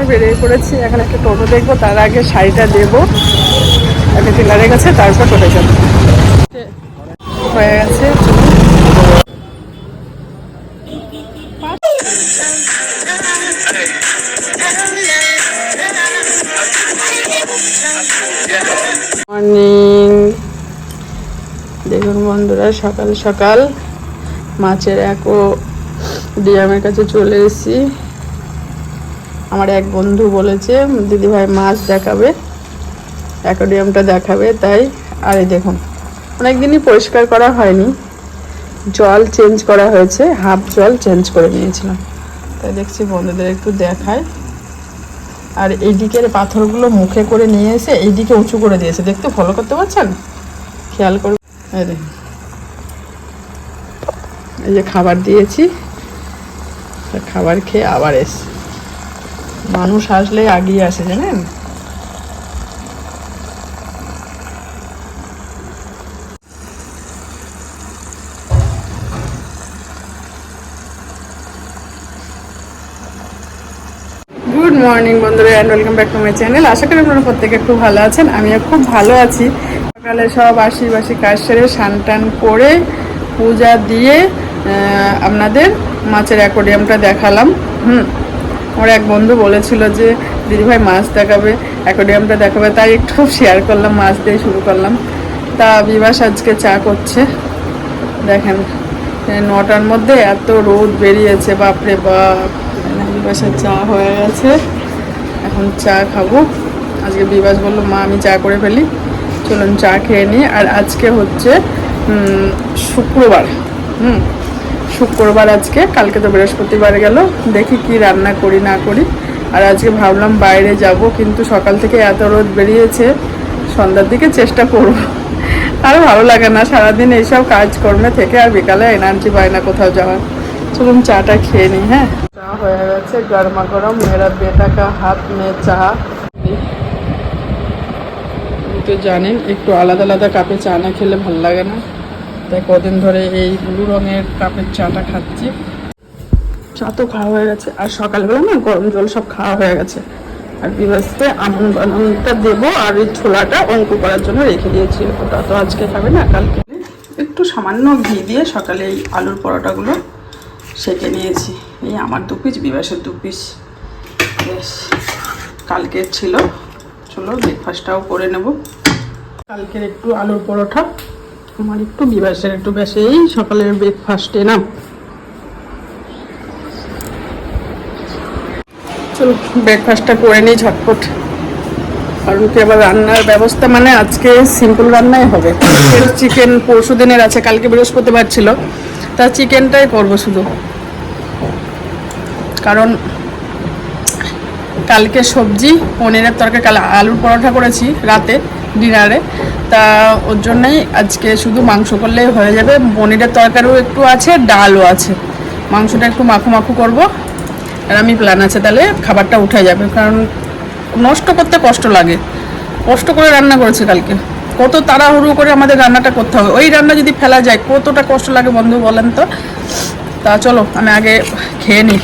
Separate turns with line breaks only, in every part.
আমরা বেরিয়ে পড়েছি। এখন একটা টোটো দেখব, তার আগে শাড়িটা দেবো। একটা টেলারের কাছে, তারপর টোটো যাব। হয়ে গেছে। দেখুন বন্ধুরা, সকাল সকাল মাছের একো ডিয়ামের কাছে চলে এসেছি। আমার এক বন্ধু বলেছে, দিদিভাই, মাছ দেখাবে অ্যাকোডিয়ামটা দেখাবে, তাই আর দেখুন, অনেকদিনই পরিষ্কার করা হয়নি। জল চেঞ্জ করা হয়েছে, হাফ জল চেঞ্জ করে নিয়েছিলাম। তাই দেখছি বন্ধুদের একটু দেখায় আর এই দিকের পাথরগুলো মুখে করে নিয়ে এসে এইদিকে উঁচু করে দিয়েছে দেখতে ফলো করতে পারছেন? খেয়াল করুন। এই যে খাবার দিয়েছি, খাবার খেয়ে আবার এসে মানুষ আসলে আগিয়ে আসে, জানেন? গুড মর্নিং বন্ধুরা and welcome back to my channel আশা করি আপনারা প্রত্যেকে খুব ভালো আছেন, আমিও খুব ভালো আছি। সকালে সব আশি বাসি কাজ সেরে স্নান টান করে পূজা দিয়ে আপনাদের মাছের অ্যাকোডিয়ামটা দেখালাম। হুম। আমার এক বন্ধু বলেছিল যে দিদিভাই মাছ দেখাবে অ্যাকোডিয়ামটা দেখাবে। তাই একটু শেয়ার করলাম, মাছ দিয়ে শুরু করলাম। তা বিবাস আজকে চা করছে। দেখেন নটার মধ্যে এত রোদ বেরিয়েছে, বাপরে বাপ। বিবাসের চা হয়ে গেছে। এখন চা খাব। আজকে বিবাস বলল, মা, আমি চা করে ফেলি। চলুন চা খেয়ে নিই। আর আজকে হচ্ছে শুক্রবার। হুম শুক্রবার আজকে, কালকে তো বৃহস্পতিবার গেল, দেখি কি রান্না করি, না করি। আর আজকে ভাবলাম বাইরে যাব, কিন্তু সকাল থেকে এত রোদ বেরিয়েছে, সন্ধ্যার দিকে চেষ্টা করব। আর ভালো লাগে না, সারাদিন এইসব কাজকর্মে থেকে আর বিকালে এনার্জি পায় না কোথাও যাওয়ার। চলুন চাটা খেয়ে নিই হ্যাঁ? চা হয়ে গেছে, গরমা গরম মেরা বেটা কা হাত মে চা। তো জানেন, একটু আলাদা আলাদা কাপে চা না খেলে ভালো লাগে না। তাই কদিন ধরে এই ব্লু রঙের কাপের চাটা খাচ্ছি। চা তো খাওয়া হয়ে গেছে। আর সকালবেলা না গরম জল সব খাওয়া হয়ে গেছে। আর বিবাসতে আমন বানানটা দেবো আর এই ছোলাটা অঙ্ক করার জন্য রেখে দিয়েছি। ওটা তো আজকে খাবে না, কালকে। একটু সামান্য ঘি দিয়ে সকালে এই আলুর পরোটাগুলো সেঁকে নিয়েছি। এই আমার দু পিস বিবাসের দু পিস। বেশ, কালকের ছিল। চলো ব্রেকফাস্টটাও করে নেব। কালকের একটু আলুর পরোটা। আমার একটু বিবাসের একটু বেশ এই সকালের ব্রেকফাস্টে না চলো ব্রেকফাস্টটা করে নিই ঝটপট। কারণ কি আবার রান্নার ব্যবস্থা মানে আজকে সিম্পল রান্নাই হবে। চিকেন পরশু দিনের আছে, কালকে বৃহস্পতিবার ছিল। তা চিকেনটাই করব শুধু। কারণ কালকে সবজি, পনিরের তরকারি, কাল আলুর পরোটা করেছি রাতে। ডিনারে। তা ওর জন্যই আজকে শুধু মাংস করলেই হয়ে যাবে। পনিরের তরকারিও একটু আছে, ডালও আছে। মাংসটা একটু মাখো মাখো করব। আর আমি প্ল্যান আছে তাহলে খাবারটা উঠে যাবে। কারণ নষ্ট করতে কষ্ট লাগে। কষ্ট করে রান্না করেছে কালকে। কত তাড়াহুড়ো করে আমাদের রান্নাটা করতে হবে। ওই রান্না যদি ফেলা যায়, কতটা কষ্ট লাগে বন্ধু বলেন তো? তা চলো, আমি আগে খেয়ে নিই।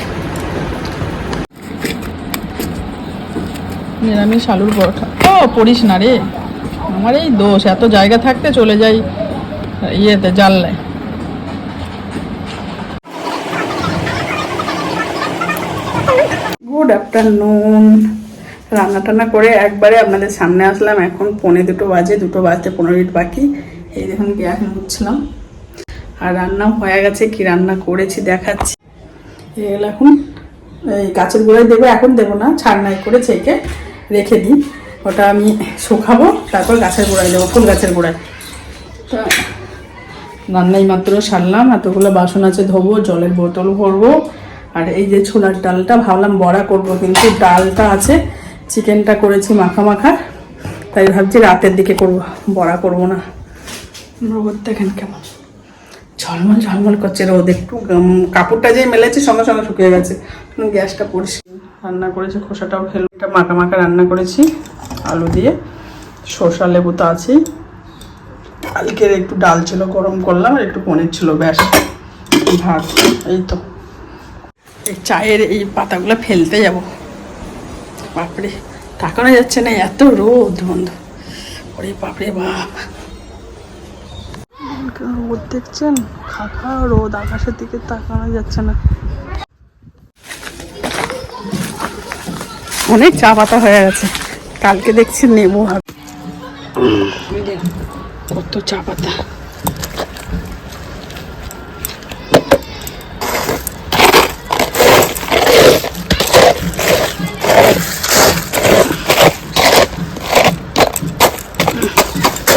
নিরামিষ আলুর পরোটা। ও, পড়িস না রে। আমার এই দোষ, এত জায়গা থাকতে চলে যাই ইয়েতে, জানলায়। গুড আফটারনুন রান্না টান্না করে একবারে আপনাদের সামনে আসলাম। এখন পৌনে দুটো বাজে, দুটো বাজতে পনেরো মিনিট বাকি। এই দেখুন, গ্যাস মুছছিলাম আর রান্না হয়ে গেছে, কি রান্না করেছি দেখাচ্ছি। এগুলো এখন এই গাছের গোড়ায় দেবো, এখন দেবো না, ছাড়নাই করে ছেঁকে রেখে দিই। ওটা আমি শুকাবো, তারপর গাছের গোড়ায় দেবো, ফুল গাছের গোড়ায়। রান্নাই মাত্র সারলাম, এতগুলো বাসন আছে ধোবো, জলের বোতল ভরবো। আর এই যে ছোলার ডালটা, ভাবলাম বড়া করব, কিন্তু ডালটা আছে, চিকেনটা করেছি মাখা মাখা। তাই ভাবছি রাতের দিকে করব, বড়া করব না। রোদ দেখেন কেমন। ঝলমল ঝলমল করছে রোদ, একটু কাপড়টা যে মেলেছে সঙ্গে সঙ্গে শুকিয়ে গেছে। গ্যাসটা পরিষ্কার। রান্না করেছি, খোসাটাও ফেলে মাখা মাখা রান্না করেছি। আলু দিয়ে। শসা লেবু তো আছেই। কালকের একটু ডাল ছিল, গরম করলাম, আর একটু পনির ছিল, ব্যাস। ভাত, এই তো। এই চায়ের এই পাতাগুলো ফেলতে যাব। বাপরে, তাকানো যাচ্ছে না, এত রোদ, বন্ধু। ওরে বাপরে বাপ। রোদ দেখছেন? খাখা রোদ, আকাশের দিকে তাকানো যাচ্ছে না। অনেক চা পাতা হয়ে গেছে। কালকে দেখছি নেব হবে। কত চা পাতা।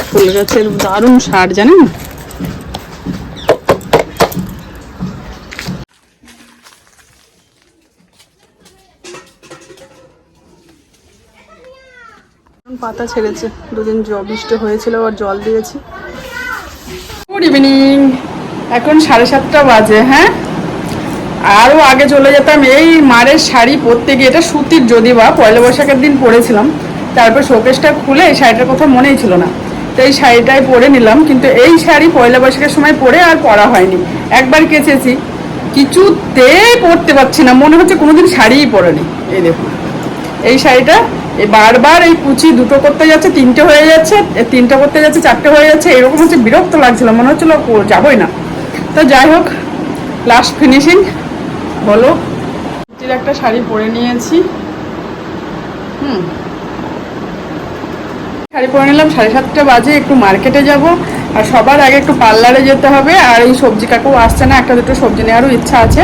ফুল গাছের দারুণ সার জানেন? পাতা ছেড়েছে। দুদিন বৃষ্টি হয়েছিল আর জল দিয়েছি। গুড ইভিনিং এখন সাড়ে সাতটা বাজে হ্যাঁ? আরও আগে চলে যেতাম, এই মারের শাড়ি পরতে গিয়ে, এটা সুতির যদি বা, পয়লা বৈশাখের দিন পরেছিলাম, তারপর শোকেসটা খুলে এই শাড়িটার কথা মনেই ছিল না। তো এই শাড়িটাই পরে নিলাম, কিন্তু এই শাড়ি পয়লা বৈশাখের সময় পরে আর পরা হয়নি। একবার কেচেছি কিছুতেই পরতে পারছি না, মনে হচ্ছে কোনোদিন শাড়িই পরেনি। এই দেখুন, এই শাড়িটা বারবার এই কুচি দুটো করতে যাচ্ছে, তিনটে হয়ে যাচ্ছে তিনটে করতে যাচ্ছে, চারটে হয়ে যাচ্ছে, এরকম হচ্ছে বিরক্ত লাগছিল, মনে হচ্ছিল যাবই না। তো যাই হোক লাস্ট ফিনিশিং বলো। একটা শাড়ি পরে নিয়েছি। হুম। শাড়ি পরে নিলাম, সাড়ে সাতটা বাজে, একটু মার্কেটে যাব। আর সবার আগে একটু পার্লারে যেতে হবে, আর এই সবজি কাকু আসছে না, একটা দুটো সবজি নেওয়ারও ইচ্ছা আছে।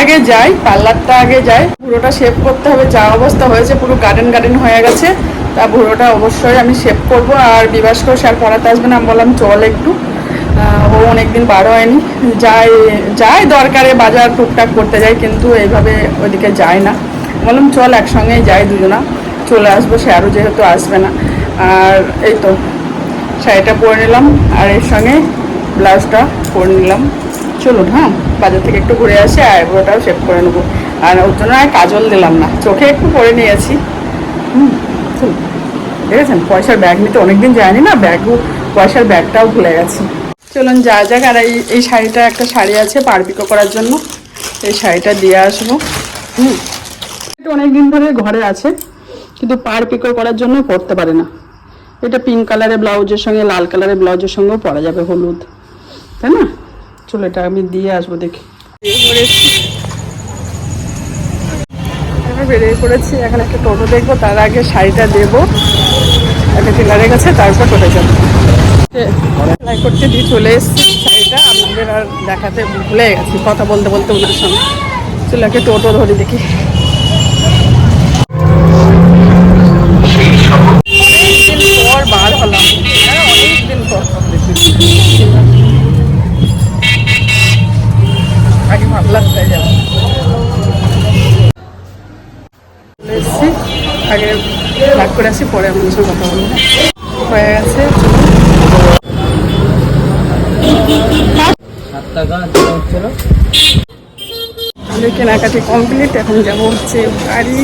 আগে যাই, পার্লারটা আগে যাই। পুরোটা শেভ করতে হবে, যা অবস্থা হয়েছে, পুরো গার্ডেন গার্ডেন হয়ে গেছে। তা পুরোটা অবশ্যই আমি শেভ করব, আর বিবাসকেও স্যার পড়াতে আসবে না, আমি বললাম চল একটু। ও অনেকদিন বার হয়নি। যাই যাই দরকারে বাজার টুকটাক করতে যাই, কিন্তু এইভাবে ওইদিকে যায় না। বললাম চল একসঙ্গেই যাই, দুজনা। চলে আসব, সে আরও যেহেতু আসবে না। আর এই তো, শাড়িটা পরে নিলাম আর এর সঙ্গে ব্লাউজটা পরে নিলাম। চলুন হ্যাঁ বাজার থেকে একটু ঘুরে আসি আর আইব্রোটাও শেভ করে নেব। আর ওর জন্য আর কাজল দিলাম না, চোখে একটু পরে নিয়েছি। হুম দেখেছেন, পয়সার ব্যাগ নিতে অনেকদিন যায়নি না ব্যাগও পয়সার ব্যাগটাও ভুলে গেছি। চলুন, যা যাক, আর এই এই শাড়িটা একটা শাড়ি আছে পারপিকো করার জন্য। এই শাড়িটা দিয়ে আসব। হুম অনেকদিন ধরে ঘরে আছে, কিন্তু পার পিকো করার জন্য পরতে পারে না। এটা পিঙ্ক কালারের ব্লাউজের সঙ্গে, লাল কালারের ব্লাউজের সঙ্গেও পরা যাবে হলুদ। তাই না? চলো এটা আমি দিয়ে আসব, দেখি। বেরিয়ে পড়েছি, এখন একটা টোটো দেখব, তার আগে শাড়িটা দেবো। একটা চলে এসেছি, শাড়িটা আর দেখাতে ভুলে গেছি, কথা বলতে বলতে ওনার সঙ্গে। চলো একটা টোটো ধরে দেখি। পরে আমি সঙ্গে কথা বলব? হয়ে গেছে আমাদের কেনাকাটি কমপ্লিট এখন যাব হচ্ছে বাড়ি।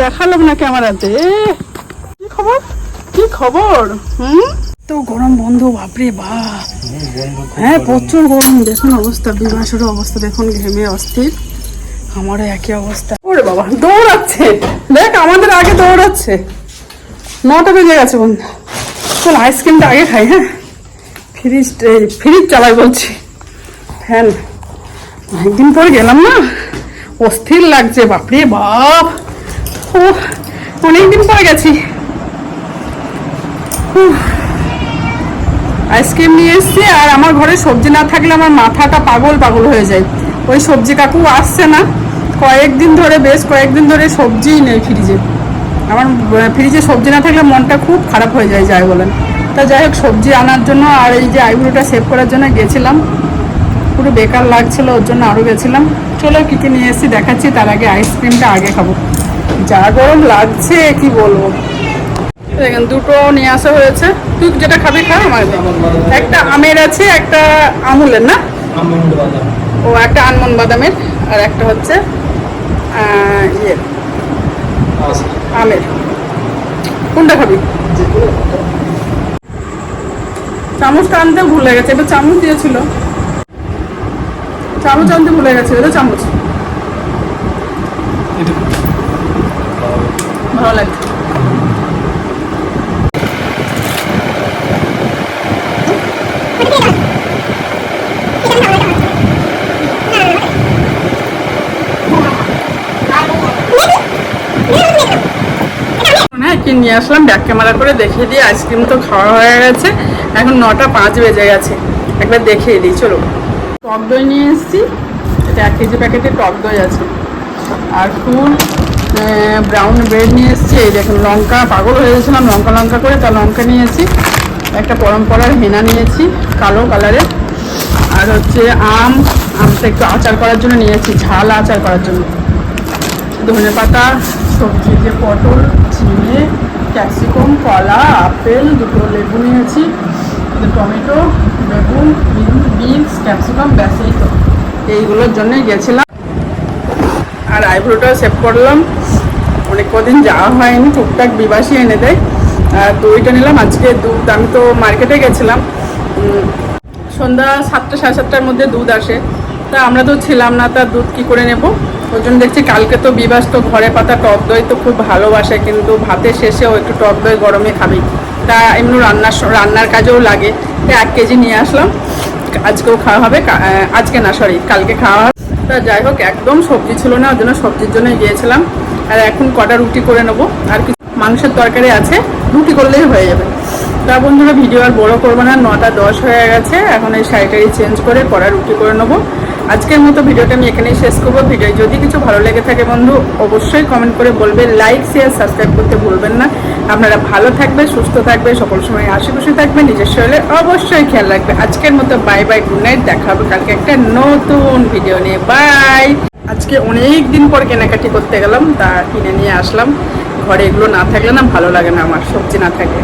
দেখালাম না ক্যামেরাতে কি খবর? কি খবর? হুম? তো গরম বন্ধু, বাপরে বাপ হ্যাঁ প্রচুর গরম। দেখুন অবস্থা বিবাসের অবস্থা। দেখুন, ঘেমে অস্থির। আমারও একই অবস্থা। ওরে বাবা, দৌড়াচ্ছে। দেখ, আমাদের আগে দৌড়াচ্ছে। নটা বেজে গেছে, বন্ধু। চল, আইসক্রিমটা আগে খাই হ্যাঁ? ফ্রিজ ফ্রিজ চালাই বলছি। ফ্যান। অনেকদিন পর গেলাম না। অস্থির লাগছে, বাপরে বাপ। ও অনেকদিন পর গেছি। আইসক্রিম নিয়ে এসছি আর আমার ঘরে সবজি না থাকলে আমার মাথাটা পাগল পাগল হয়ে যায়। ওই সবজি কাকু আসছে না। কয়েকদিন ধরে বেশ কয়েকদিন ধরে সবজিই নেই ফ্রিজে। আমার ফ্রিজে সবজি না থাকলে মনটা খুব খারাপ হয়ে যায়, যাই বলেন। তা যাই হোক, সবজি আনার জন্য আর এই যে আইব্রোটা সেভ করার জন্য গেছিলাম। পুরো বেকার লাগছিল, ওর জন্য আরও গেছিলাম। চলো কী কী নিয়ে এসেছি, দেখাচ্ছি, তার আগে আইসক্রিমটা আগে খাব। যা গরম লাগছে কি বলব? দেখেন দুটো নিয়ে আসা হয়েছে। তুই যেটা খাবি খা আমার একটা আমের আছে একটা আমুলের না? ও একটা আনমন বাদামের আর একটা হচ্ছে ইয়ে আমের। কোনটা খাবি? চামচটা আনতে ভুলে গেছে এটা চামচ দিয়েছিল। চামচ আনতে ভুলে গেছে এটা চামচ। ভালো লাগছে। কি, নিয়ে আসলাম ব্যাক ক্যামেরা করে দেখিয়ে দিই আইসক্রিম তো খাওয়া হয়ে গেছে। এখন নটা পাঁচ বেজে গেছে। একবার দেখিয়ে দিই, চলো। টক দই নিয়ে এসেছি। এটা এক কেজি প্যাকেটে টক দই আছে। আর ফুল ব্রাউন ব্রেড নিয়ে এসেছি। এই দেখুন, লঙ্কা, পাগল হয়ে গেছিলাম, লঙ্কা লঙ্কা করে তা লঙ্কা নিয়েছি একটা পরম্পরার হেনা নিয়েছি কালো কালারের আর হচ্ছে আম, আমটা একটু আচার করার জন্য নিয়েছি ঝাল আচার করার জন্য। ধনে পাতা, সবজি যে পটল, ঝিঙে ক্যাপসিকাম কলা, আপেল, দুটো লেবু নিয়েছি টমেটো, বেগুন, বিনস ক্যাপসিকাম ব্যাস এই তো। এইগুলোর জন্যই গেছিলাম। আর আইব্রোটা সেভ করলাম। অনেক কদিন যাওয়া হয়নি, টুকটাক বিবাসী এনে দেয়। দইটা নিলাম, আজকে দুধ, আমি তো মার্কেটে গেছিলাম। সন্ধ্যা সাতটা, সাড়ে সাতটার মধ্যে দুধ আসে। তা আমরা তো ছিলাম না তার দুধ কি করে নেব? ওই জন্য দেখছি কালকে তো বিবাস, তো ঘরে পাতা, টক দই তো খুব ভালোবাসে, কিন্তু ভাতের শেষেও একটু টক দই গরমে খাবি। তা এমনি রান্নার রান্নার কাজেও লাগে। তা এক কেজি নিয়ে আসলাম। আজকেও খাওয়া হবে আজকে না সরি কালকে খাওয়া হবে। তা যাই হোক, একদম সবজি ছিল না ওই জন্য সবজির জন্য গিয়েছিলাম। আর এখন কটা রুটি করে নেব? আর কিছু মাংসের তরকারি আছে, রুটি করলেই হয়ে যাবে। তা বন্ধুরা, ভিডিও আর বড় করব না, নটা দশ হয়ে গেছে, এখন এই শাড়িটারি চেঞ্জ করে পরে রুটি করে নেব। আজকের মতো ভিডিওটা আমি এখানেই শেষ করব। ভিডিও যদি কিছু ভালো লেগে থাকে বন্ধু, অবশ্যই কমেন্ট করে বলবে লাইক শেয়ার সাবস্ক্রাইব করতে ভুলবেন না। আপনারা ভালো থাকবে, সুস্থ থাকবে, সকল সময় হাসি খুশি থাকবে, নিজের শরীরে অবশ্যই খেয়াল রাখবে। আজকের মতো বাই বাই গুড নাইট দেখা হবে কালকে একটা নতুন ভিডিও নিয়ে। বাই আজকে অনেক দিন পর কেনাকাটি করতে গেলাম, তা কিনে নিয়ে আসলাম। ঘরে এগুলো না থাকলে না ভালো লাগে না আমার, সবজি না থাকলে